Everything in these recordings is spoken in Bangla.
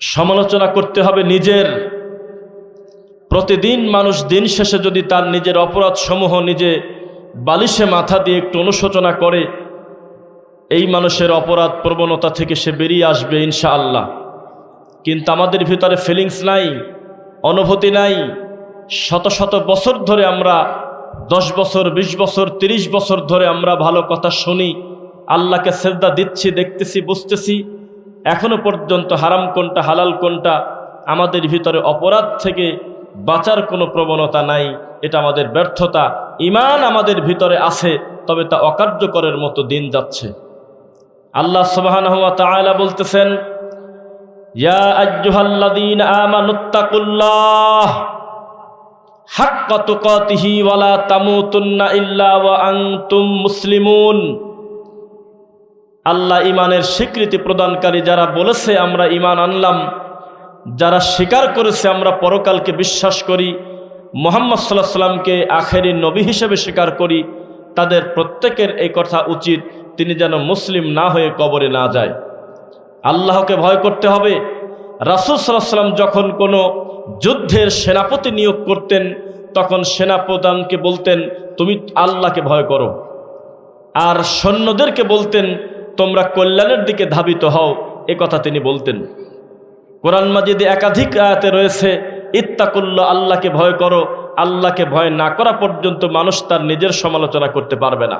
সমালোচনা করতে হবে নিজের। প্রতিদিন মানুষ দিন শেষে যদি তার নিজের অপরাধ সমূহ নিজে বালিশে মাথা দিয়ে একটু অনুশোচনা করে, এই মানুষের অপরাধ প্রবণতা থেকে সে বেরিয়ে আসবে ইনশাআল্লাহ। কিন্তু আমাদের ভিতরে ফিলিংস নাই, অনুভূতি নাই। শত শত বছর ধরে আমরা, দশ বছর ২০ বছর ৩০ বছর ধরে আমরা ভালো কথা শুনি, আল্লাহকে শ্রদ্ধা দিচ্ছি, দেখতেছি, বুঝতেছি। এখনও পর্যন্ত হারাম কোনটা, হালাল কোনটা, আমাদের ভিতরে অপরাধ থেকে বাঁচার কোনো প্রবণতা নাই, এটা আমাদের ব্যর্থতা। ইমান আমাদের ভিতরে আছে, তবে তা অকার্যকরের মতো দিন যাচ্ছে। আল্লাহ তাআলা বলতেছেন, ইয়া আমানুত্তাকুল্লাহ হাক্কা তুকাতিহি ওয়ালা তামুতুন্না ইল্লা ওয়া আনতুম মুসলিমুন। আল্লাহ ইমানের স্বীকৃতি প্রদানকারী যারা বলেছে, আমরা ইমান আনলাম। যারা স্বীকার করেছে, আমরা পরকালকে বিশ্বাস করি। মোহাম্মদ সাল্লাহ সাল্লামকে আখেরি নবী হিসেবে স্বীকার করি। তাদের প্রত্যেকের এই কথা উচিত, তিনি যেন মুসলিম না হয়ে কবরে না যায়। আল্লাহকে ভয় করতে হবে। রাসুল সাল্লাম যখন কোনো যুদ্ধের সেনাপতি নিয়োগ করতেন, তখন সেনাপ্রধানকে বলতেন, তুমি আল্লাহকে ভয় করো। আর সৈন্যদেরকে বলতেন তোমরা কল্যাণের দিকে ধাবিত হও, এ কথা তিনি বলতেন। কোরআন মাজিদে একাধিক আয়াতে রয়েছে, ইত্তাকুল্ল আল্লাহকে ভয় করো, আল্লাহকে ভয় না করা পর্যন্ত মানুষ তার নিজের সমালোচনা করতে পারবে না।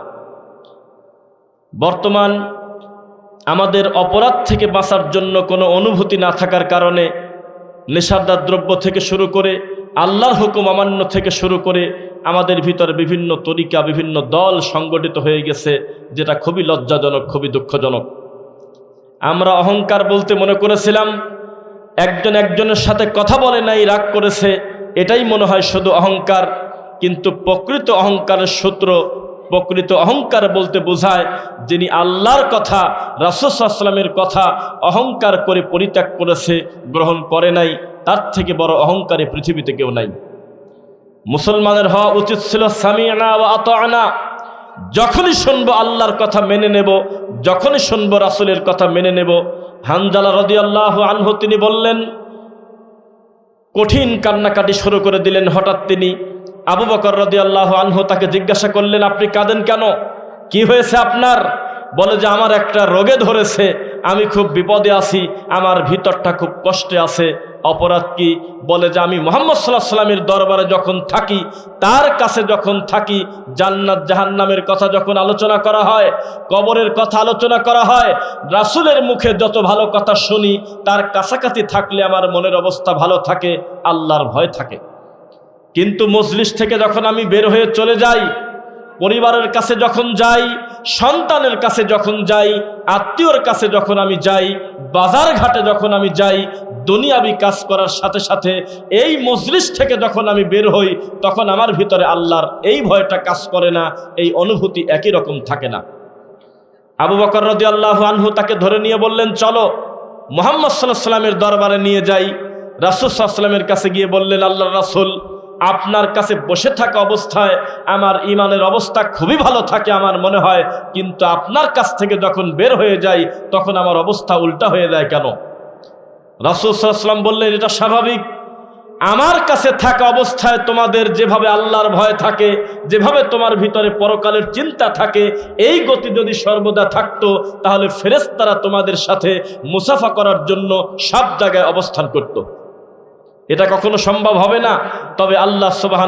বর্তমান আমাদের অপরাধ থেকে বাঁচার জন্য কোনো অনুভূতি না থাকার কারণে নেশাদার দ্রব্য থেকে শুরু করে, আল্লাহর হুকুম অমান্য থেকে শুরু করে আমাদের ভিতরে বিভিন্ন তরিকা, বিভিন্ন দল সংগঠিত হয়ে গেছে, যেটা খুবই লজ্জাজনক, খুবই দুঃখজনক। আমরা অহংকার বলতে মনে করেছিলাম, একজন একজনের সাথে কথা বলে নাই, রাগ করেছে, এটাই মনে হয় শুধু অহংকার। কিন্তু প্রকৃত অহংকারের সূত্র, প্রকৃত অহংকার বলতে বোঝায় যিনি আল্লাহর কথা রাসুসাল্লামের কথা অহংকার করে পরিত্যাগ করেছে, গ্রহণ করে নাই, তার থেকে বড় অহংকারে পৃথিবীতে কেউ নাই। মুসলমানের হওয়া উচিত ছিল সামিয়ানা ও আত আনা যখনই শুনব আল্লাহর কথা মেনে নেব, যখনই শুনব রাসুলের কথা মেনে নেব, হানজালা রদি আল্লাহ আনহু তিনি বললেন, কঠিন কান্নাকাটি শুরু করে দিলেন হঠাৎ তিনি। আবু বকর রদি আল্লাহ আনহু তাকে জিজ্ঞাসা করলেন, আপনি কাঁদেন কেন? কি হয়েছে আপনার? বলে যে, আমার একটা রোগে ধরেছে, আমি খুব বিপদে আছি, আমার ভিতরটা খুব কষ্টে আছে। অপরাধ কি? বলে যে আমি মোহাম্মদ সাল্লাহ সাল্লামের দরবারে যখন থাকি, তার কাছে যখন থাকি, জান্নাত, জাহান্নামের কথা যখন আলোচনা করা হয়, কবরের কথা আলোচনা করা হয়, রাসুলের মুখে যত ভালো কথা শুনি, তার কাছাকাছি থাকলে আমার মনের অবস্থা ভালো থাকে, আল্লাহর ভয় থাকে। কিন্তু মজলিস থেকে যখন আমি বের হয়ে চলে যাই পরিবারের কাছে যখন যাই, সন্তানের কাছে যখন যাই, আত্মীয়র কাছে যখন আমি যাই, বাজার ঘাটে যখন আমি যাই, দুনিয়াবি কাজ করার সাথে সাথে এই মজলিস থেকে যখন আমি বের হই, তখন আমার ভিতরে আল্লাহর এই ভয়টা কাজ করে না, এই অনুভূতি একই রকম থাকে না। আবু বকর রদি আল্লাহ আনহু তাকে ধরে নিয়ে বললেন, চলো, মোহাম্মদ সাল্লাহ সাল্লামের দরবারে নিয়ে যাই। রাসুল সাল্লামের কাছে গিয়ে বললেন আল্লাহ রাসুল আপনার কাছে বসে থাকা অবস্থায় আমার ইমানের অবস্থা খুবই ভালো থাকে আমার মনে হয়, কিন্তু আপনার কাছ থেকে যখন বের হয়ে যাই, তখন আমার অবস্থা উল্টা হয়ে যায় কেন? রাসুল সাল্লাম বললেন, এটা স্বাভাবিক। আমার কাছে থাকা অবস্থায় তোমাদের যেভাবে আল্লাহর ভয় থাকে, যেভাবে তোমার ভিতরে পরকালের চিন্তা থাকে, এই গতি যদি সর্বদা থাকতো, তাহলে ফেরেস্তারা তোমাদের সাথে মুসাফা করার জন্য সব জায়গায় অবস্থান করতো। এটা কখনো সম্ভব হবে না। তবে আল্লাহ সুবাহ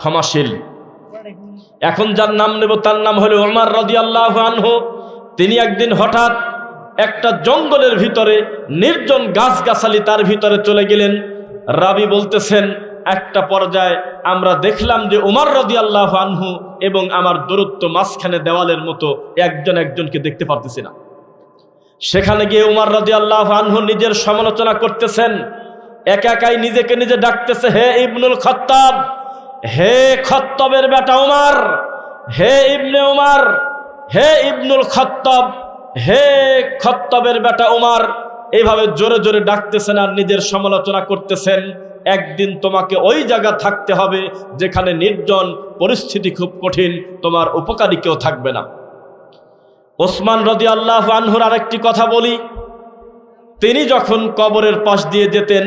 ক্ষমাশীল। এখন যার নাম নেব তার নাম হলো ওমার রদি আল্লাহ আনহু। তিনি একদিন হঠাৎ একটা জঙ্গলের ভিতরে নির্জন গাছগাছালি তার ভিতরে চলে গেলেন। রাবি বলতেছেন, একটা পর্যায়ে আমরা দেখলাম যে উমার রদি আল্লাহ আনহু এবং আমার দূরত্ব মাঝখানে দেওয়ালের মতো একজন একজনকে দেখতে পারতেছি না। সেখানে গিয়ে উমার রদি আল্লাহ আনহু নিজের সমালোচনা করতেছেন একা একাই নিজেকে নিজে ডাকতেছে, হে ইবনুল খত্তাব, হে খত্তবের বেটা উমার, হে ইবনে উমার, হে ইবনুল খত্তব, হে খত্তবের বেটা উমার। এইভাবে জোরে জোরে ডাকতেছেন আর নিজের সমালোচনা করতেছেন। একদিন তোমাকে ওই জায়গা থাকতে হবে যেখানে নির্জন পরিস্থিতি খুব কঠিন, তোমার উপকারী কেউ থাকবে না। ওসমান রদি আল্লাহ আনহুর আরেকটি কথা বলি, তিনি যখন কবরের পাশ দিয়ে যেতেন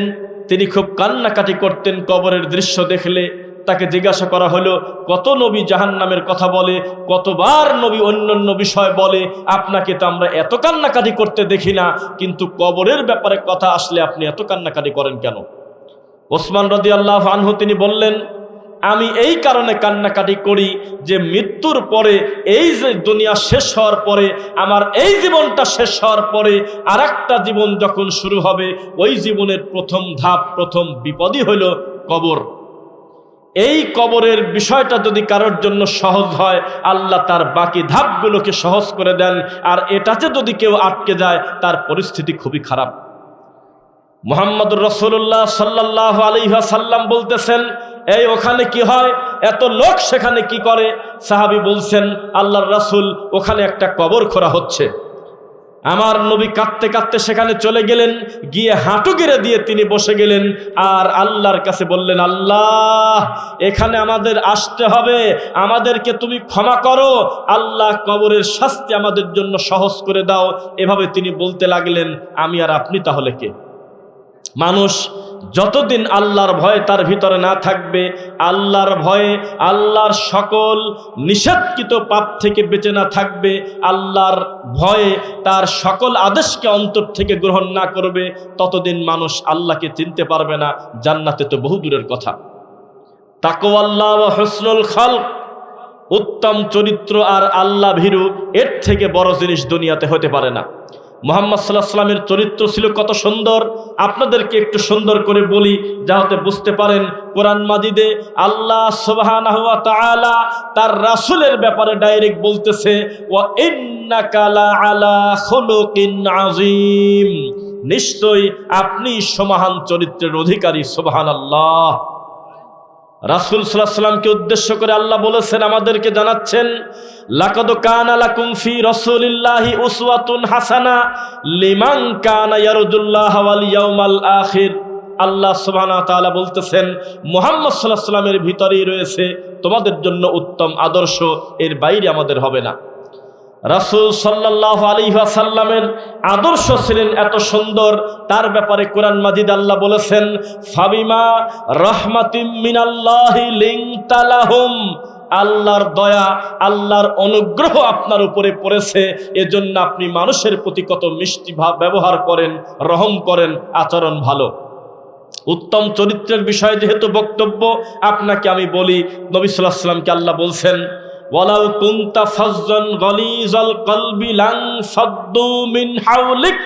তিনি খুব কান্নাকাটি করতেন কবরের দৃশ্য দেখলে। তাকে জিজ্ঞাসা করা হলো, কত নবী জাহান নামের কথা বলে? কতবার নবী অন্যান্য বিষয় বলে? আপনাকে তো আমরা এত কান্নাকাটি করতে দেখি না। কিন্তু কবরের ব্যাপারে কথা আসলে আপনি এত কান্নাকাটি করেন কেন? ওসমান রদি আল্লাহ আনহু তিনি বললেন আমি এই কারণে কান্নাকাটি করি যে মৃত্যুর পরে, এই যে দুনিয়া শেষ হওয়ার পরে, আমার এই জীবনটা শেষ হওয়ার পরে আর জীবন যখন শুরু হবে, ওই জীবনের প্রথম ধাপ, প্রথম বিপদই হইল কবর। এই কবরের বিষয়টা যদি কারোর জন্য সহজ হয়, আল্লাহ তার বাকি ধাপগুলোকে সহজ করে দেন, আর এটাতে যদি কেউ আটকে যায়, তার পরিস্থিতি খুবই খারাপ। মোহাম্মদুর রসুল্লাহ সাল্লাহ আলিহাসাল্লাম বলতেছেন এই ওখানে কি হয়? এত লোক সেখানে কি করে? সাহাবি বলছেন, আল্লাহর রাসুল ওখানে একটা কবর খোরা হচ্ছে। আমার নবী কাঁদতে কাঁদতে সেখানে চলে গেলেন, গিয়ে হাঁটু গেড়ে দিয়ে তিনি বসে গেলেন আর আল্লাহর কাছে বললেন, আল্লাহ, এখানে আমাদের আসতে হবে। আমাদেরকে তুমি ক্ষমা করো। আল্লাহ কবরের শাস্তি আমাদের জন্য সহজ করে দাও। এভাবে তিনি বলতে লাগলেন, আমি আর আপনি তাহলে কে? মানুষ যতদিন আল্লাহর ভয় তার ভিতরে না থাকবে, আল্লাহর ভয়ে আল্লাহর সকল নিষেধকৃত পাপ থেকে বেঁচে না থাকবে, আল্লাহর ভয়ে তার সকল আদেশকে অন্তর থেকে গ্রহণ না করবে, ততদিন মানুষ আল্লাহকে চিনতে পারবে না। জান্নাতে তো বহু দূরের কথা। তাকো আল্লাহ হসনুল খাল উত্তম চরিত্র আর আল্লাহ ভীরু, এর থেকে বড় জিনিস দুনিয়াতে হতে পারে না। মোহাম্মদ সাল্লাহ সাল্লামের চরিত্র ছিল কত সুন্দর। আপনাদেরকে একটু সুন্দর করে বলি, যাহাতে বুঝতে পারেন, কোরআন মাজিদে আল্লাহ সুবহান তার রাসুলের ব্যাপারে ডাইরেক্ট বলতেছে ও নিশ্চয়ই আপনি সমাহান চরিত্রের অধিকারী সুবহান আল্লাহ রাসুল সাল্লামকে উদ্দেশ্য করে আল্লাহ বলেছেন, আমাদেরকে জানাচ্ছেন, লাকাদ হাসানা কানা আল্লাহ তাআলা বলতেছেন, মুহাম্মদ সাল্লাল্লাহু ভিতরেই রয়েছে, তোমাদের জন্য উত্তম আদর্শ, এর বাইরে আমাদের হবে না। রাসুল সাল্লাহ আলিহাসাল্লামের আদর্শ ছিলেন এত সুন্দর, তার ব্যাপারে কোরআন মাজিদ আল্লাহ বলেছেন, ফাবিমা রহমাতিম মিনাল্লাহি আল্লাহর দয়া, আল্লাহর অনুগ্রহ আপনার উপরে পড়েছে, এজন্য আপনি মানুষের প্রতি কত মিষ্টি ভাব ব্যবহার করেন, রহম করেন, আচরণ ভালো। উত্তম চরিত্রের বিষয়ে যেহেতু বক্তব্য, আপনাকে আমি বলি, নবী সাল্লাহ সাল্লামকে আল্লাহ বলছেন ওয়ালাউ কুনতা ফাজ্জান গালিজাল কলবি লাং ফাদ্দু মিন হাওলিক।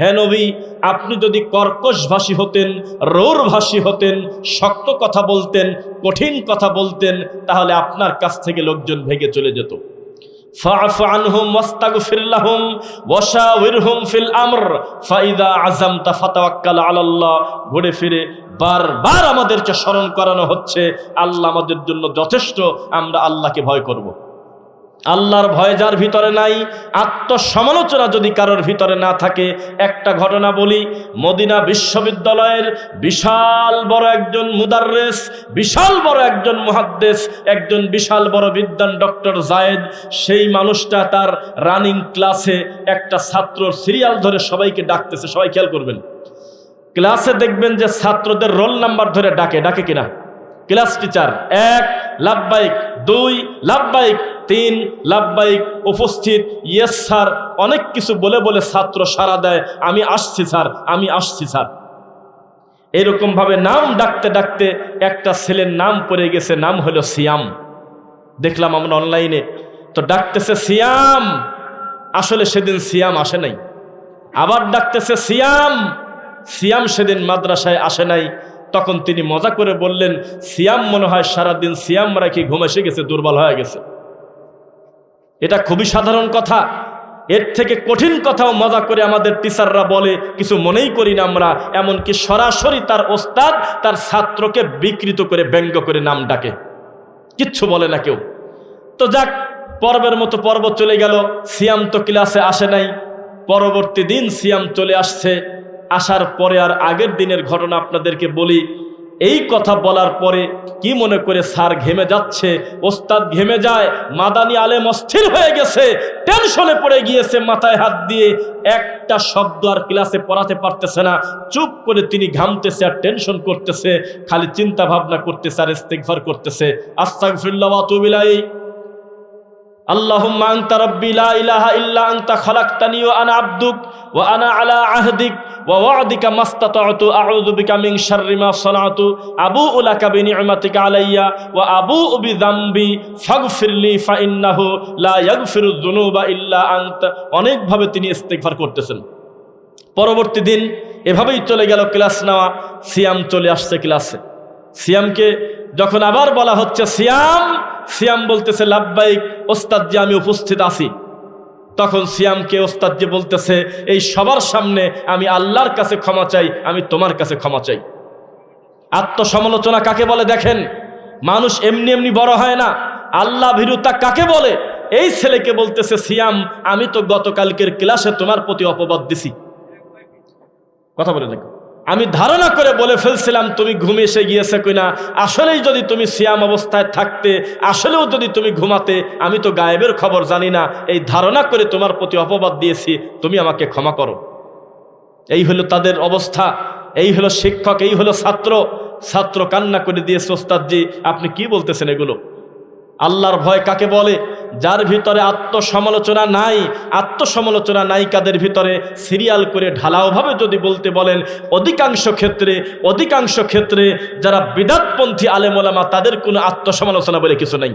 হে নবী, আপনি যদি কর্কশভাষী হতেন রৌরভাষী হতেন, শক্ত কথা বলতেন, কঠিন কথা বলতেন, তাহলে আপনার কাছ থেকে লোকজন ভেঙে চলে যেত। ফাইদা ঘুরে ফিরে বারবার আমাদেরকে স্মরণ করানো হচ্ছে, আল্লাহ আমাদের জন্য যথেষ্ট, আমরা আল্লাহকে ভয় করব। আল্লাহর ভয় যার ভিতরে নাই, আত্মসমালোচনা যদি কারোর ভিতরে না থাকে, একটা ঘটনা বলি, মদিনা বিশ্ববিদ্যালয়ের বিশাল বড় একজন মুদাররেস, বিশাল বড় একজন মহাদ্দেশ একজন বিশাল বড় বিদ্যান ডক্টর জায়েদ, সেই মানুষটা তার রানিং ক্লাসে একটা ছাত্রর সিরিয়াল ধরে সবাইকে ডাকতেছে, সবাই খেয়াল করবেন। ক্লাসে দেখবেন যে ছাত্রদের রোল নাম্বার ধরে ডাকে ডাকে কিনা? ক্লাস টিচার, এক লাভবাইক দুই লাভবাইক তিন লাভবাইক উপস্থিত, ইয়েস, স্যার। অনেক কিছু বলে বলে ছাত্র সারা দেয়, আমি আসছি, স্যার, আমি আসছি, স্যার। এরকমভাবে নাম ডাকতে ডাকতে একটা ছেলের নাম পড়ে গেছে, নাম হলো সিয়াম। দেখলাম আমরা অনলাইনে, তো ডাকতেছে সিয়াম। আসলে সেদিন সিয়াম আসে নাই। আবার ডাকতেছে সিয়াম। সিয়াম সেদিন মাদ্রাসায় আসে নাই। তখন তিনি মজা করে বললেন, সিয়াম মনে হয় সারাদিন সিয়াম রাখি ঘুম এসে গেছে, দুর্বল হয়ে গেছে? এটা খুবই সাধারণ কথা। এর থেকে কঠিন কথাও মজা করে আমাদের টিচাররা বলে, কিছু মনেই করি না আমরা। এমনকি সরাসরি তার ওস্তাদ তার ছাত্রকে বিকৃত করে ব্যঙ্গ করে নাম ডাকে। কিচ্ছু বলে না কেউ। তো যাক, পর্বের মতো পর্ব চলে গেল। সিয়াম তো ক্লাসে আসে নাই। পরবর্তী দিন সিয়াম চলে আসছে। আসার পরে আর আগের দিনের ঘটনা আপনাদেরকে বলি এই কথা বলার পরে কি মনে করে স্যার ঘেমে যাচ্ছে? ওস্তাদ ঘেমে যায়, মাদানি আলেম অস্থির হয়ে গেছে, টেনশনে পড়ে গিয়েছে, মাথায় হাত দিয়ে একটা শব্দ আর ক্লাসে পড়াতে পারতেছে না। চুপ করে তিনি ঘামতেছে আর টেনশন করতেছে, খালি চিন্তা ভাবনা করতেছে আর ইস্তেকভার করতেছে। আতুবু ইলাইহি। اللهم أنت ربي لا إله إلا أنت خلقتني وأنا عبدك وأنا على عهدك ووعدك ما استطعت أعوذ بك من شر ما صنعت أبوء لك بنعمتك علي وأبوء بذنبي فاغفر لي فإنه لا يغفر الذنوب إلا أنت অনেকভাবে তিনি ইস্তেগফার করতেছেন পরবর্তী দিন এভাবেই চলে গেল ক্লাস নেওয়া সিয়াম চলে আসছে ক্লাসে সিয়ামকে যখন আবার বলা হচ্ছে সিয়াম সিয়াম বলতেছে লাভবাইক ওস্তাদ আমি উপস্থিত আছি। তখন সিয়ামকে ওস্তাদ যে বলতেছে, এই সবার সামনে আমি আল্লাহর কাছে ক্ষমা চাই, আমি তোমার কাছে ক্ষমা চাই। আত্মসমালোচনা কাকে বলে দেখেন? মানুষ এমনি এমনি বড় হয় না। আল্লাহ ভীরুতা কাকে বলে? এই ছেলেকে বলতেছে, সিয়াম, আমি তো গতকালকের ক্লাসে তোমার প্রতি অপবাদ দিছি। কথা বলে দেখো। আমি ধারণা করে বলে ফেলছিলাম, তুমি ঘুমে এসে গিয়েছে কিনা? আসলেই যদি তুমি সিয়াম অবস্থায় থাকতে, আসলেও যদি তুমি ঘুমাতে, আমি তো গায়েবের খবর জানি না। এই ধারণা করে তোমার প্রতি অপবাদ দিয়েছি, তুমি আমাকে ক্ষমা করো। এই হলো তাদের অবস্থা। এই হলো শিক্ষক, এই হলো ছাত্র। ছাত্র কান্না করে দিয়েছে, ওস্তাদজি, আপনি কি বলতেছেন এগুলো? আল্লাহর ভয় কাকে বলে? যার ভিতরে আত্মসমালোচনা নাই আত্মসমালোচনা নাই কাদের ভিতরে সিরিয়াল করে ঢালাওভাবে যদি বলতে বলেন, অধিকাংশ ক্ষেত্রে অধিকাংশ ক্ষেত্রে যারা বিদাতপন্থী আলেমোলামা, তাদের কোনো আত্মসমালোচনা বলে কিছু নাই।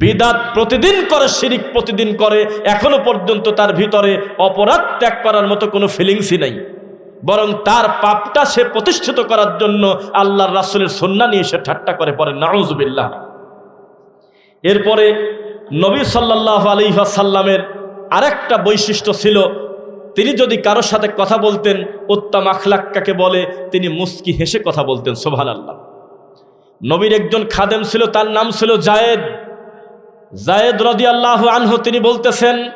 বিদাত প্রতিদিন করে, শিরিক প্রতিদিন করে, এখনও পর্যন্ত তার ভিতরে অপরাধ ত্যাগ করার মতো কোনো ফিলিংসই নাই। বরং তার পাপটা সে প্রতিষ্ঠিত করার জন্য আল্লাহর রাসুলের সন্না নিয়ে সে ঠাট্টা করে, পরে নাউজুবিল্লাহ। এরপরে নবী সাল্লাহ আলিহাসাল্লামের আরেকটা বৈশিষ্ট্য ছিল, তিনি যদি কারোর সাথে কথা বলতেন, উত্তম আখলাক্কাকে বলে, তিনি মুস্কি হেসে কথা বলতেন সোভান আল্লাহ নবীর একজন খাদেম ছিল, তার নাম ছিল জায়েদ। জায়েদ রদি আল্লাহ আনহু, তিনি বলতেছেন,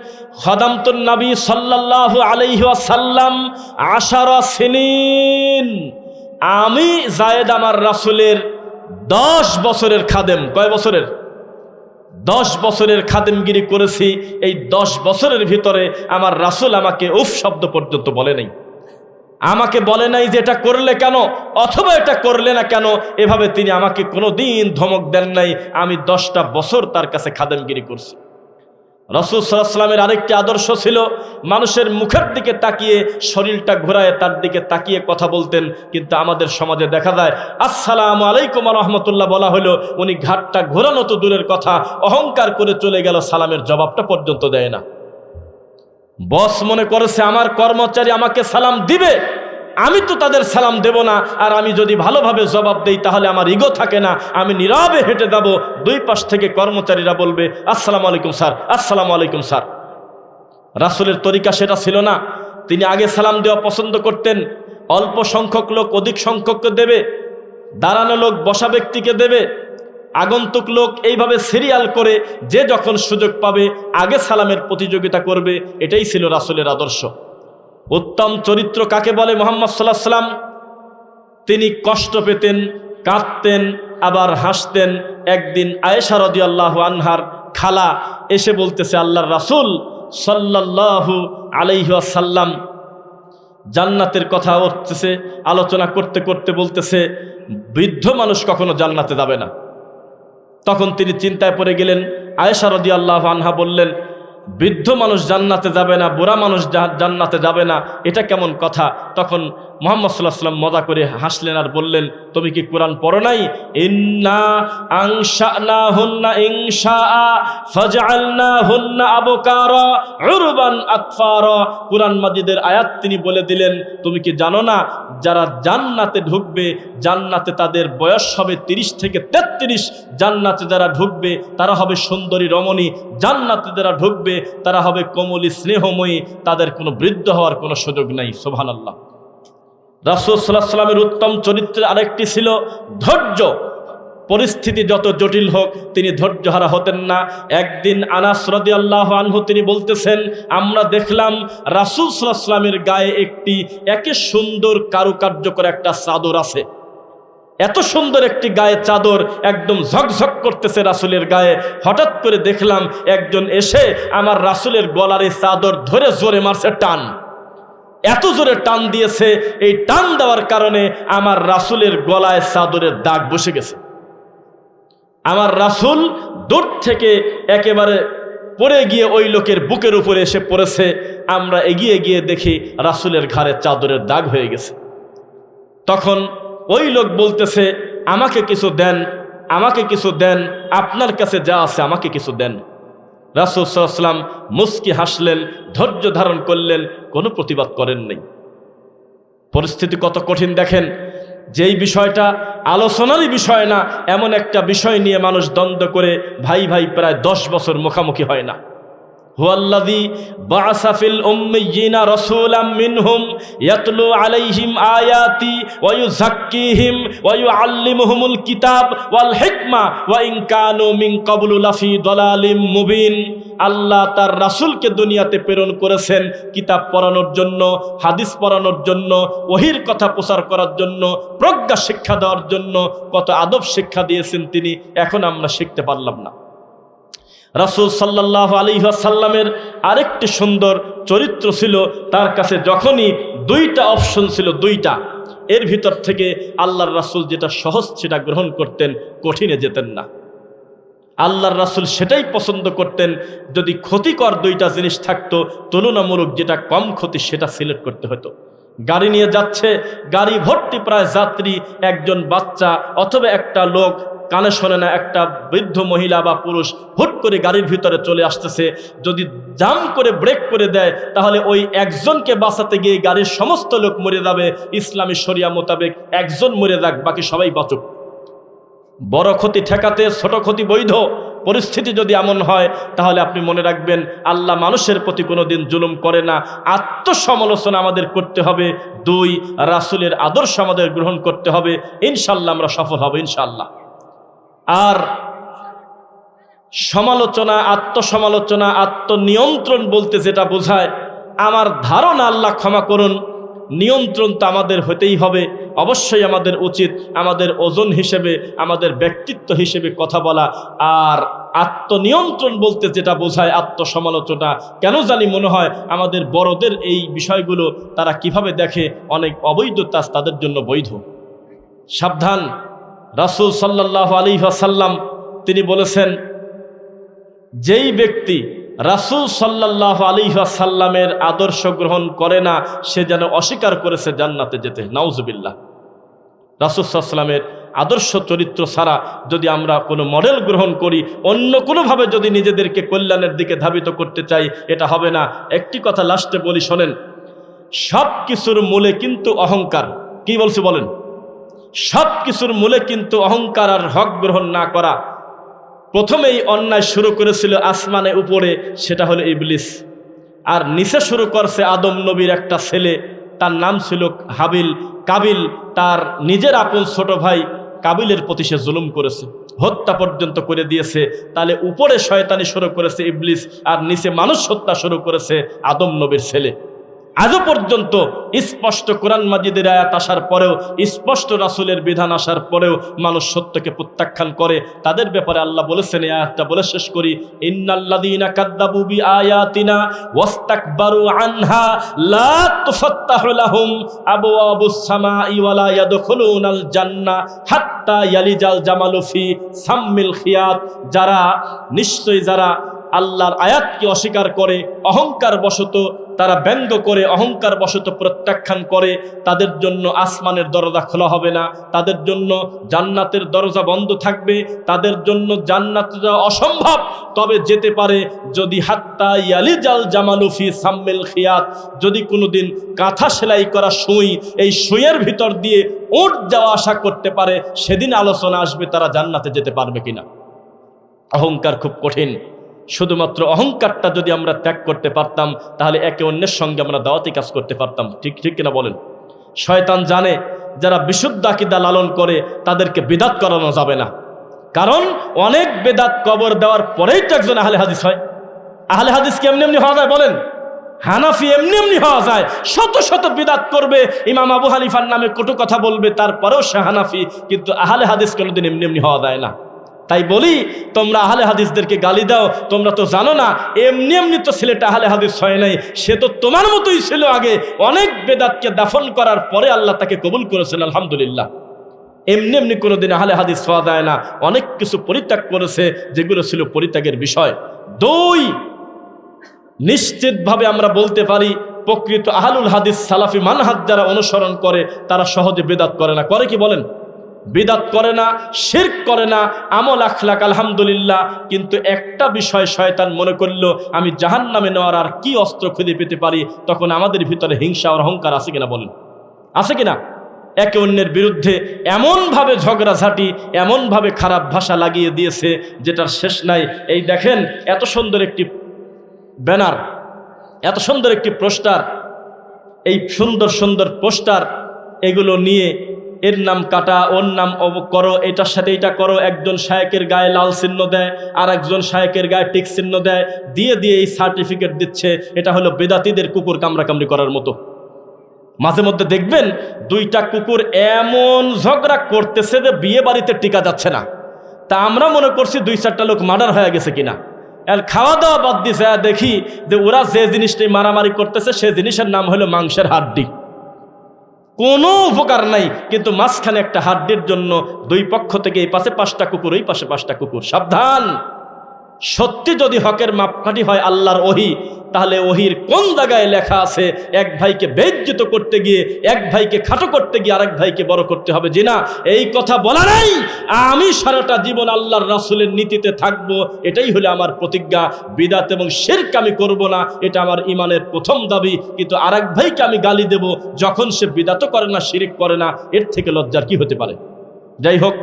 খদামতুন নবী সাল্লাহ আলাইহাসাল্লাম আশারা সিনিন। আমি জায়েদ আমার রাসুলের দশ বছরের খাদেম। কয় বছরের? দশ বছরের খাদেমগিরি করেছি, এই দশ বছরের ভিতরে আমার রাসুল আমাকে উফ শব্দ পর্যন্ত বলে নাই। আমাকে বলে নাই যে এটা করলে কেন, অথবা এটা করলে না কেন, এভাবে তিনি আমাকে কোনো দিন ধমক দেন নাই। আমি দশটা বছর তার কাছে খাদেমগিরি করছি। রসুল সাল্লামের আরেকটি আদর্শ ছিল, মানুষের মুখের দিকে তাকিয়ে, শরীরটা ঘোরায় তার দিকে তাকিয়ে কথা বলতেন। কিন্তু আমাদের সমাজে দেখা যায়, আসসালাম আলাইকুম রহমতুল্লাহ বলা হলো, উনি ঘাটটা ঘোরানো তো দূরের কথা, অহংকার করে চলে গেল, সালামের জবাবটা পর্যন্ত দেয় না। বস মনে করেছে, আমার কর্মচারী আমাকে সালাম দিবে। আমি তো তাদের সালাম দেব না, আর আমি যদি ভালোভাবে জবাব দেই, তাহলে আমার ইগো থাকে না। আমি নীরবে হেঁটে যাব, দুই পাশ থেকে কর্মচারীরা বলবে, আসসালামু আলাইকুম স্যার, আসসালামু আলাইকুম স্যার। রাসুলের তরিকা সেটা ছিল না। তিনি আগে সালাম দেওয়া পছন্দ করতেন। অল্প সংখ্যক লোক অধিক সংখ্যককে দেবে। দাঁড়ানো লোক বসা ব্যক্তিকে দেবে। আগন্তুক লোক এইভাবে সিরিয়াল করে, যে যখন সুযোগ পাবে, আগে সালামের প্রতিযোগিতা করবে। এটাই ছিল রাসুলের আদর্শ। উত্তম চরিত্র কাকে বলে মোহাম্মদ সাল্লাহ সাল্লাম? তিনি কষ্ট পেতেন, কাঁদতেন, আবার হাসতেন। একদিন আয়েশা রদি আল্লাহ আনহার খালা এসে বলতেছে, আল্লাহর রাসুল সাল্লাল্লাহু আলাইহাসাল্লাম জান্নাতের কথা উঠতেছে, আলোচনা করতে করতে বলতেছে, বৃদ্ধ মানুষ কখনো জান্নাতে যাবে না। তখন তিনি চিন্তায় পড়ে গেলেন। আয়েশা রদি আল্লাহ আনহা বললেন বৃদ্ধ মানুষ জান্নাতে যাবে না, বুড়া মানুষ জান্নাতে যাবে না, এটা কেমন কথা? তখন মোহাম্মদ সাল্লাহ সাল্লাম মজা করে হাসলেন আর বললেন, তুমি কি কোরআন পড়ো নাই? ইন্না আতফারা কোরআন মাজিদের আয়াত তিনি বলে দিলেন, তুমি কি জানো না, যারা জান্নাতে ঢুকবে, জান্নাতে তাদের বয়স হবে 30 থেকে 33 জান্নাতে যারা ঢুকবে, তারা হবে সুন্দরী রমণী, জান্নাতে যারা ঢুকবে তারা হবে কোমলী স্নেহময়ী, তাদের কোনো বৃদ্ধ হওয়ার কোনো সুযোগ নাই সোভানাল্লাহ রাসুসাল্লাহ সাল্লামের উত্তম চরিত্রের আরেকটি ছিল ধৈর্য। পরিস্থিতি যত জটিল হোক, তিনি ধৈর্যহারা হতেন না। একদিন আনাস রদি আল্লাহ আনহু তিনি বলতেছেন, আমরা দেখলাম রাসুল সাল্লাহামের গায়ে একটি, একে সুন্দর কারুকার্য করে একটা চাদর আছে। এত সুন্দর একটি গায়ে চাদর একদম ঝকঝক করতেছে রাসুলের গায়ে। হঠাৎ করে দেখলাম একজন এসে আমার রাসুলের গলার এই চাদর ধরে জোরে মারছে, টান। এত জোরে টান দিয়েছে, এই টান দেওয়ার কারণে আমার রাসুলের গলায় চাদরের দাগ বসে গেছে। আমার রাসুল দূর থেকে একেবারে পড়ে গিয়ে ওই লোকের বুকের উপরে এসে পড়েছে। আমরা এগিয়ে গিয়ে দেখি রাসুলের ঘাড়ে চাদরের দাগ হয়ে গেছে। তখন ওই লোক বলতেছে, আমাকে কিছু দেন, আমাকে কিছু দেন, আপনার কাছে যা আছে আমাকে কিছু দেন। রাসুল সাল্লাম মুস্কি হাসলেন, ধৈর্য ধারণ করলেন, কোনো প্রতিবাদ করেন নাই। পরিস্থিতি কত কঠিন দেখেন, যেই বিষয়টা আলোচনারই বিষয় না, এমন একটা বিষয় নিয়ে মানুষ দ্বন্দ্ব করে ভাই ভাই প্রায় দশ বছর মুখামুখি হয় না। হুয়াল্লাযী বাআসা ফিল উম্মিয়িনা রাসূলাম মিনহুম ইয়াতলু আলাইহিম আয়াতি ওয়া ইউযাক্কিহিম ওয়া ইউআল্লিমুহুমুল কিতাব ওয়াল হিকমা ওয়া ইন কানু মিন ক্বাবলু লাফি দালালিম মুবিন। আল্লাহ তার রাসূলকে দুনিয়াতে প্রেরণ করেছেন কিতাব পড়ানোর জন্য, হাদিস পড়ানোর জন্য, ওহির কথা প্রচার করার জন্য, প্রজ্ঞা শিক্ষা দেওয়ার জন্য, কত আদব শিক্ষা দিয়েছেন তিনি, এখন আমরা শিখতে পারলাম না। রাসুল সাল্লাহ আলী সাল্লামের আরেকটি সুন্দর চরিত্র ছিল, তার কাছে যখনই দুইটা অপশন ছিল, দুইটা। এর ভিতর থেকে আল্লাহর রাসুল যেটা সহজ সেটা গ্রহণ করতেন, কঠিনে যেতেন না। আল্লাহর রাসুল সেটাই পছন্দ করতেন, যদি ক্ষতিকর দুইটা জিনিস থাকতো, তুলনামূলক যেটা কম ক্ষতি সেটা সিলেক্ট করতে হতো। গাড়ি নিয়ে যাচ্ছে, গাড়ি ভর্তি প্রায় যাত্রী, একজন বাচ্চা অথবা একটা লোক কানে শোনে না একটা বৃদ্ধ মহিলা বা পুরুষ হুট করে গাড়ির ভিতরে চলে আসতেছে। যদি জাম করে ব্রেক করে দেয়, তাহলে ওই একজনকে বাঁচাতে গিয়ে গাড়ির সমস্ত লোক মরে যাবে। ইসলামী শরিয়া মোতাবেক একজন মরে যাক, বাকি সবাই বাঁচুক। বড় ক্ষতি ঠেকাতে, ছোট ক্ষতি বৈধ। পরিস্থিতি যদি এমন হয়, তাহলে আপনি মনে রাখবেন, আল্লাহ মানুষের প্রতি কোনো দিন জুলুম করে না। আত্মসমালোচনা আমাদের করতে হবে। দুই, রাসুলের আদর্শ আমাদের গ্রহণ করতে হবে। ইনশাল্লাহ আমরা সফল হব, ইনশাল্লাহ। আর সমালোচনা, আত্মসমালোচনা, আত্মনিয়ন্ত্রণ বলতে যেটা বোঝায়, আমার ধারণা আল্লাহ ক্ষমা করুন, নিয়ন্ত্রণ তো আমাদের হতেই হবে, অবশ্যই আমাদের উচিত আমাদের ওজন হিসেবে, আমাদের ব্যক্তিত্ব হিসেবে কথা বলা, আর আত্মনিয়ন্ত্রণ বলতে যেটা বোঝায় আত্মসমালোচনা, কেন জানি মনে হয় আমাদের বড়দের এই বিষয়গুলো তারা কীভাবে দেখে, অনেক অবৈধতা তাদের জন্য বৈধ। সাবধান রাসুল সাল্লাহ আলী সাল্লাম তিনি বলেছেন, যেই ব্যক্তি রাসুল সাল্লাহ আলী সাল্লামের আদর্শ গ্রহণ করে না, সে যেন অস্বীকার করেছে জান্নাতে যেতে। নাউজুবিল্লাহ। রাসুল সাল্লামের আদর্শ চরিত্র ছাড়া যদি আমরা কোনো মডেল গ্রহণ করি, অন্য কোনোভাবে যদি নিজেদেরকে কল্যাণের দিকে ধাবিত করতে চাই, এটা হবে না। একটি কথা লাস্টে বলি, শোনেন সব কিছুর মূলে কিন্তু অহংকার। কি বলছে বলেন? সব কিছুর মূলে কিন্তু অহংকার আর হক গ্রহণ না করা। প্রথমেই অন্যায় শুরু করেছিল আসমানে উপরে, সেটা হলো ইবলিস। আর নিচে শুরু করছে আদম নবীর একটা ছেলে, তার নাম ছিল হাবিল। কাবিল তার নিজের আপন ছোট ভাই কাবিলের প্রতি সে জুলুম করেছে, হত্যা পর্যন্ত করে দিয়েছে। তাহলে উপরে শয়তানি শুরু করেছে ইবলিস, আর নিচে মানুষ হত্যা শুরু করেছে আদম নবীর ছেলে। আজও পর্যন্ত স্পষ্ট কোরআন মাজিদের আয়াত আসার পরেও, স্পষ্ট রাসুলের বিধান আসার পরেও মানুষ সত্যকে প্রত্যাখ্যান করে। তাদের ব্যাপারে আল্লাহ বলেছেন, এই আয়াতটা বলে শেষ করি। ইন্নাল্লাযীনা কাদ্দাবু বিআয়াতিনা ওয়াস্তাকবারু আনহা লা তুফাত্তাহু লাহুম আবওয়াবুস সামাই ওয়ালা ইয়াদখুলুনাল জান্নাহ হাত্তা ইয়ালিজাল সাম্মিল যারা, নিশ্চয়ই যারা আল্লাহর আয়াতকে অস্বীকার করে অহংকার বশত তারা ব্যঙ্গ করে, অহংকার বশত প্রত্যাখ্যান করে, তাদের জন্য আসমানের দরজা খোলা হবে না, তাদের জন্য জান্নাতের দরজা বন্ধ থাকবে, তাদের জন্য জান্নাত যাওয়া অসম্ভব। তবে যেতে পারে যদি হাত্তা ইয়ালি জাল জামালুফি সাম্মেল খিয়াত, যদি কোনোদিন কাঁথা সেলাই করা সুই এই সুইয়ের ভিতর দিয়ে উঠ যাওয়া আশা করতে পারে, সেদিন আলোচনা আসবে তারা জান্নাতে যেতে পারবে কিনা। অহংকার খুব কঠিন। শুধুমাত্র অহংকারটা যদি আমরা ত্যাগ করতে পারতাম, তাহলে একে অন্যের সঙ্গে আমরা দাওয়াতি কাজ করতে পারতাম। ঠিক ঠিক কিনা বলেন? শয়তান জানে, যারা বিশুদ্ধ আকিদা লালন করে, তাদেরকে বেদাত করানো যাবে না। কারণ অনেক বেদাত কবর দেওয়ার পরেই তো একজন আহলে হাদিস হয়। আহলে হাদিস কেমনি এমনি হওয়া যায় বলেন? হানাফি এমনি এমনি হওয়া যায়। শত শত বিদাত করবে, ইমাম আবু হানিফার নামে কটু কথা বলবে, তারপরেও সে হানাফি, কিন্তু আহলে হাদিস কোনোদিন এমনি এমনি হওয়া যায় না। তাই বলি, তোমরা আহলে হাদিসদেরকে গালি দাও, তোমরা তো জানো না, এমনি এমনি তো ছেলেটা আহলে হাদিস হয় নাই। সে তো তোমার মতোই ছিল আগে। অনেক বেদাতকে দাফন করার পরে আল্লাহ তাকে কবুল করেছেন, আলহামদুলিল্লাহ। এমনি এমনি কোনোদিন আহলে হাদিস হওয়া যায় না। অনেক কিছু পরিত্যাগ করেছে, যেগুলো ছিল পরিত্যাগের বিষয়। দুই নিশ্চিতভাবে আমরা বলতে পারি, প্রকৃত আহলুল হাদিস সালাফি মানহাদ যারা অনুসরণ করে, তারা সহজে বেদাত করে না। করে কি বলেন? বিদাত করে না, শির্ক করে না, আমল আখলাক আলহামদুলিল্লাহ। কিন্তু একটা বিষয় শয়তান মনে করল, আমি জাহান নামে নেওয়ার আর কি অস্ত্র খুঁজে পেতে পারি, তখন আমাদের ভিতরে হিংসা আর অহংকার আছে কিনা বলেন। আছে কিনা? একে অন্যের বিরুদ্ধে এমনভাবে ঝগড়াঝাটি, এমনভাবে খারাপ ভাষা লাগিয়ে দিয়েছে, যেটার শেষ নাই। এই দেখেন, এত সুন্দর একটি ব্যানার, এত সুন্দর একটি পোস্টার, এই সুন্দর সুন্দর পোস্টার, এগুলো নিয়ে এর নাম কাটা, ওর নাম অব- করো, এটার সাথে এটা করো, একজন শায়কের গায়ে লাল চিহ্ন দেয় আর একজন শায়কের গায়ে টিক চিহ্ন দেয়, দিয়ে দিয়ে এই সার্টিফিকেট দিচ্ছে, এটা হলো বেদাতিদের কুকুর কামড়াকামড়ি করার মতো। মাঝে মধ্যে দেখবেন, দুইটা কুকুর এমন ঝগড়া করতেছে যে বিয়ে বাড়িতে টিকা যাচ্ছে না। তা আমরা মনে করছি দুই চারটা লোক মার্ডার হয়ে গেছে কিনা। আর খাওয়া দাওয়া বাদ দিছে দেখি যে ওরা যে জিনিসটাই মারামারি করতেছে, সে জিনিসের নাম হলো মাংসের হাড্ডি। কোনো উপকার নাই, কিন্তু মাঝখানে একটা হাড্ডের জন্য দুই পক্ষ থেকে এই পাশে পাঁচটা কুকুর, ওই পাশে পাঁচটা কুকুর। সাবধান! সত্যি যদি হকের মাপকাঠি হয়, আল্লাহর ওহি তাহলে ওহির কোন জায়গায় লেখা আছে, এক ভাইকে বেজ্জিত করতে গিয়ে, এক ভাইকে খাটো করতে গিয়ে আরেক ভাইকে বড় করতে হবে? যে না এই কথা বলা নাই। আমি সারাটা জীবন আল্লাহর রাসুলের নীতিতে থাকব, এটাই হলো আমার প্রতিজ্ঞা। বিদাত এবং শেরক আমি করব না, এটা আমার ইমানের প্রথম দাবি। কিন্তু আরেক ভাইকে আমি গালি দেব, যখন সে বিদাত করে না, শিরিক করে না, এর থেকে লজ্জার কি হতে পারে? যাই হোক,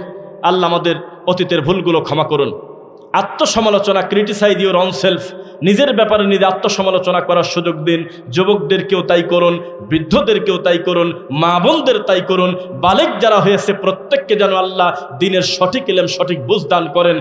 আল্লাহ আমাদের অতীতের ভুলগুলো ক্ষমা করুন। আত্মসমালোচনা ক্রিটিসাইজ ইউর অন সেলফ নিজের ব্যাপারে নিজে আত্মসমালোচনা করার সুযোগ দিন। যুবকদেরকেও তাই করুন, বৃদ্ধদেরকেও তাই করুন, মা বোনদের তাই করুন। বালেক যারা হয়েছে, প্রত্যেককে যেন আল্লাহ দিনের সঠিক এলেম সঠিক বুঝদান করেন।